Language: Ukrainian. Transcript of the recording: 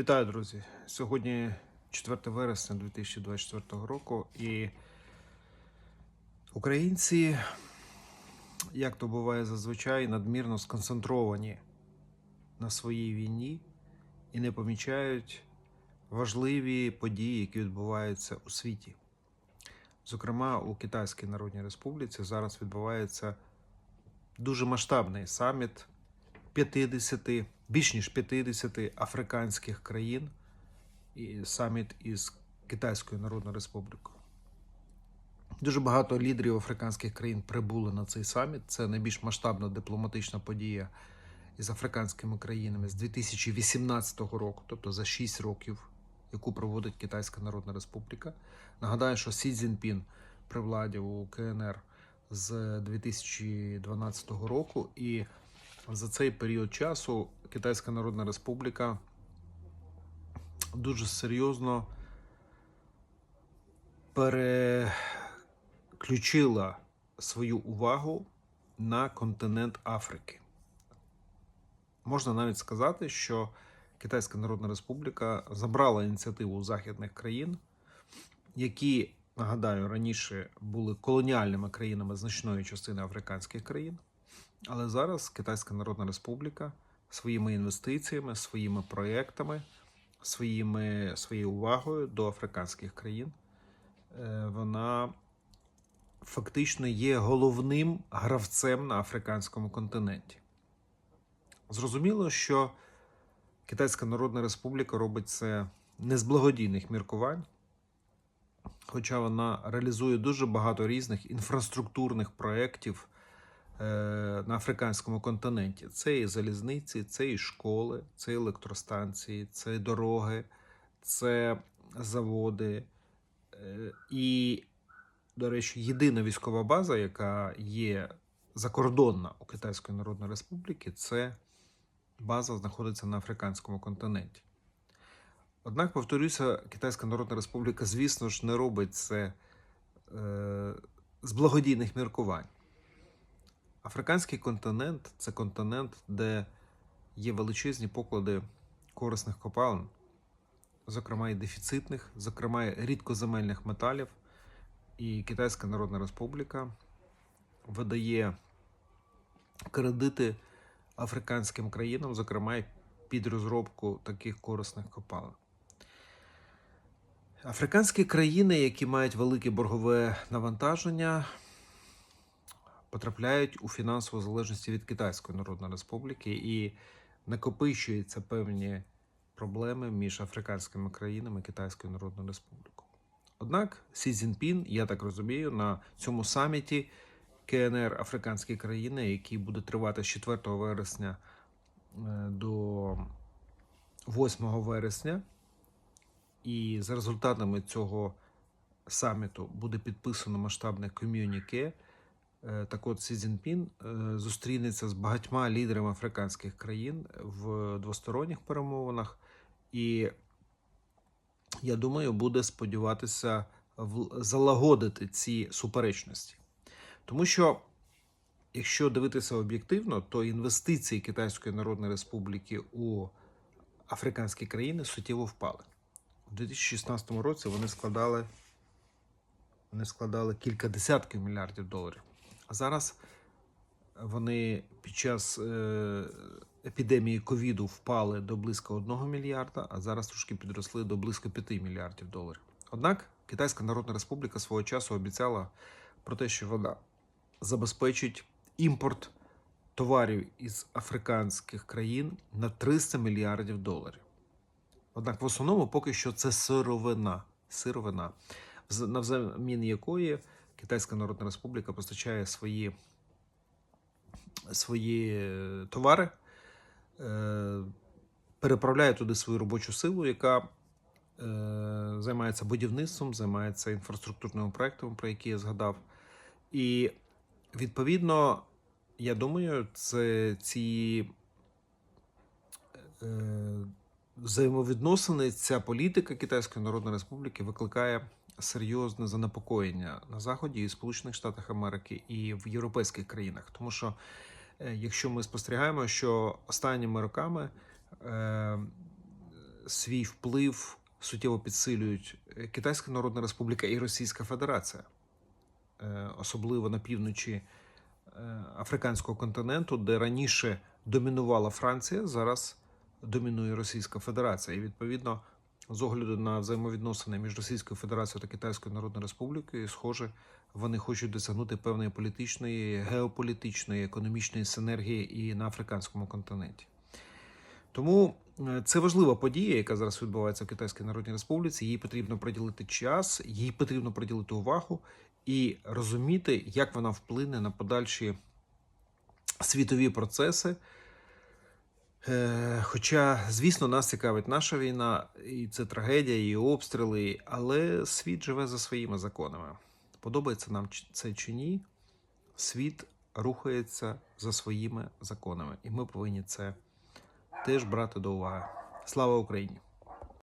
Вітаю, друзі! Сьогодні 4 вересня 2024 року, і українці, як то буває зазвичай, надмірно сконцентровані на своїй війні і не помічають важливі події, які відбуваються у світі. Зокрема, у Китайській Народній Республіці зараз відбувається дуже масштабний саміт 50, більш ніж 50 африканських країн і саміт із Китайською Народною Республікою. Дуже багато лідерів африканських країн прибули на цей саміт. Це найбільш масштабна дипломатична подія із африканськими країнами з 2018 року, тобто за 6 років, яку проводить Китайська Народна Республіка. Нагадаю, що Сі Цзіньпін при владі у КНР з 2012 року, і за цей період часу Китайська Народна Республіка дуже серйозно переключила свою увагу на континент Африки. Можна навіть сказати, що Китайська Народна Республіка забрала ініціативу західних країн, які, нагадаю, раніше були колоніальними країнами значної частини африканських країн. Але зараз Китайська Народна Республіка своїми інвестиціями, своїми проєктами, своїми, своєю увагою до африканських країн, е, вона фактично є головним гравцем на африканському континенті. Зрозуміло, що Китайська Народна Республіка робить це не з благодійних міркувань, хоча вона реалізує дуже багато різних інфраструктурних проєктів на африканському континенті. Це і залізниці, це і школи, це і електростанції, це і дороги, це заводи. Е, І, до речі, єдина військова база, яка є закордонна у Китайської Народної Республіки, це база знаходиться на африканському континенті. Однак, повторюся, Китайська Народна Республіка, звісно ж, не робить це е, з благодійних міркувань. Африканський континент це континент, де є величезні поклади корисних копалин, зокрема і дефіцитних, зокрема і рідкоземельних металів. І Китайська Народна Республіка видає кредити африканським країнам, зокрема і під розробку таких корисних копалин. Африканські країни, які мають велике боргове навантаження, потрапляють у фінансову залежність від Китайської Народної Республіки і накопичуються певні проблеми між африканськими країнами і Китайською Народною Республікою. Однак Сі Цзіньпін, я так розумію, на цьому саміті КНР Африканські країни, який буде тривати з 4 вересня е, до 8 вересня, і за результатами цього саміту буде підписано масштабне ком'юніке. Е, Так от Сі Цзіньпін е, зустрінеться з багатьма лідерами африканських країн в двосторонніх перемовинах, і я думаю, буде сподіватися залагодити ці суперечності. Тому що, якщо дивитися об'єктивно, то інвестиції Китайської Народної Республіки у африканські країни суттєво впали. У 2016 році вони складали, вони складали кілька десятків мільярдів доларів. Зараз вони під час е, епідемії ковіду впали до близько 1 мільярда, а зараз трошки підросли до близько 5 мільярдів доларів. Однак Китайська Народна Республіка свого часу обіцяла про те, що вона забезпечить імпорт товарів із африканських країн на 300 мільярдів доларів. Однак в основному поки що це сировина, сировина, вз- на взамін якої Китайська Народна Республіка постачає свої, свої е, товари, е, переправляє туди свою робочу силу, яка е, займається будівництвом, займається інфраструктурними проектами, про які я згадав. І відповідно, я думаю, це ці е, взаємовідносини, ця політика Китайської Народної Республіки викликає серйозне занепокоєння на Заході і Сполучених Штатах Америки і в європейських країнах. Тому що е, якщо ми спостерігаємо, що останніми роками е, свій вплив суттєво підсилюють е, Китайська Народна Республіка і Російська Федерація, Е, особливо на півночі е, африканського континенту, де раніше домінувала Франція, зараз домінує Російська Федерація. І відповідно, з огляду на взаємовідносини між Російською Федерацією та Китайською Народною Республікою, схоже, вони хочуть досягнути певної політичної, геополітичної, економічної синергії і на африканському континенті. Тому е, це важлива подія, яка зараз відбувається в Китайській Народній Республіці. Їй потрібно приділити час, їй потрібно приділити увагу і розуміти, як вона вплине на подальші світові процеси. Е, Хоча, звісно, нас цікавить наша війна, і це трагедія, і обстріли, але світ живе за своїми законами. Подобається нам це чи ні, світ рухається за своїми законами, і ми повинні це теж брати до уваги. Слава Україні!